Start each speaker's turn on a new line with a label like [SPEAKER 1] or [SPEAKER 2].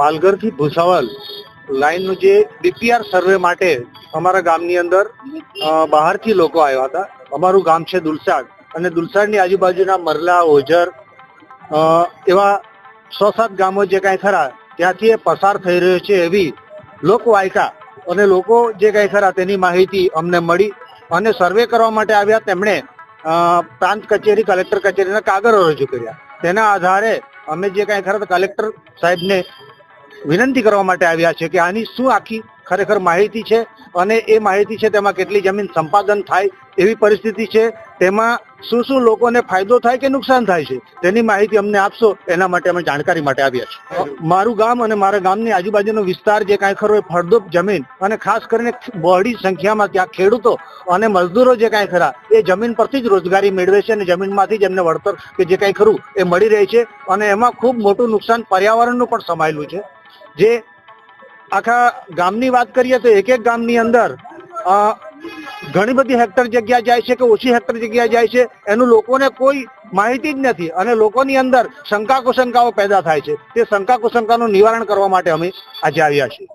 [SPEAKER 1] પાલઘરથી ભુસાવલ લાઈનનું જે ડીપીઆર સર્વે માટે અમારા ગામની અંદર બહાર બહારથી લોકો આવ્યા હતા. અમારું ગામ છે દુલસાડ અને દુલસાડની આજુબાજુના મરલા, ઓઝર એવા સો સાત ગામો જે કાંઈ ખરા, ત્યાંથી એ પસાર થઈ રહ્યો છે એવી લોકવાયકા અને લોકો જે કાંઈ ખરા તેની માહિતી અમને મળી અને સર્વે કરવા માટે આવ્યા તેમણે પ્રાંત કચેરી, કલેક્ટર કચેરીના કાગળો રજૂ કર્યા. તેના આધારે અમે જે કાંઈ ખરા કલેક્ટર સાહેબને વિનંતી કરવા માટે આવ્યા છે કે આની શું આખી ખરેખર માહિતી છે અને એ માહિતી છે તેમાં કેટલી જમીન સંપાદન થાય, એવી પરિસ્થિતિ છે, તેમાં શું શું લોકોને ફાયદો થાય કે નુકસાન થાય છે, તેની માહિતી અમને આપશો, એના માટે અમે જાણકારી માટે આવ્યા છીએ. મારું ગામ અને મારા ગામની આજુબાજુનો વિસ્તાર જે કાંઈ ખરો એ ફળદ્રુપ જમીન અને ખાસ કરીને બહોળી સંખ્યામાં ત્યાં ખેડૂતો અને મજદૂરો જે કાંઈ ખરા, એ જમીન પરથી જ રોજગારી મેળવે છે અને જમીનમાંથી જ એમને વળતર કે જે કાંઈ ખરું એ મળી રહે છે અને એમાં ખૂબ મોટું નુકસાન પર્યાવરણનું પણ સમાયેલું છે. જે આખા ગામની વાત કરીએ તો એક એક ગામની અંદર ઘણી બધી હેક્ટર જગ્યા જાય છે કે ઓછી હેક્ટર જગ્યા જાય છે, એનું લોકોને કોઈ માહિતી જ નથી અને લોકોની અંદર શંકા કુશંકાઓ પેદા થાય છે. તે શંકા કુશંકાનું નિવારણ કરવા માટે અમે આજે આવ્યા છીએ.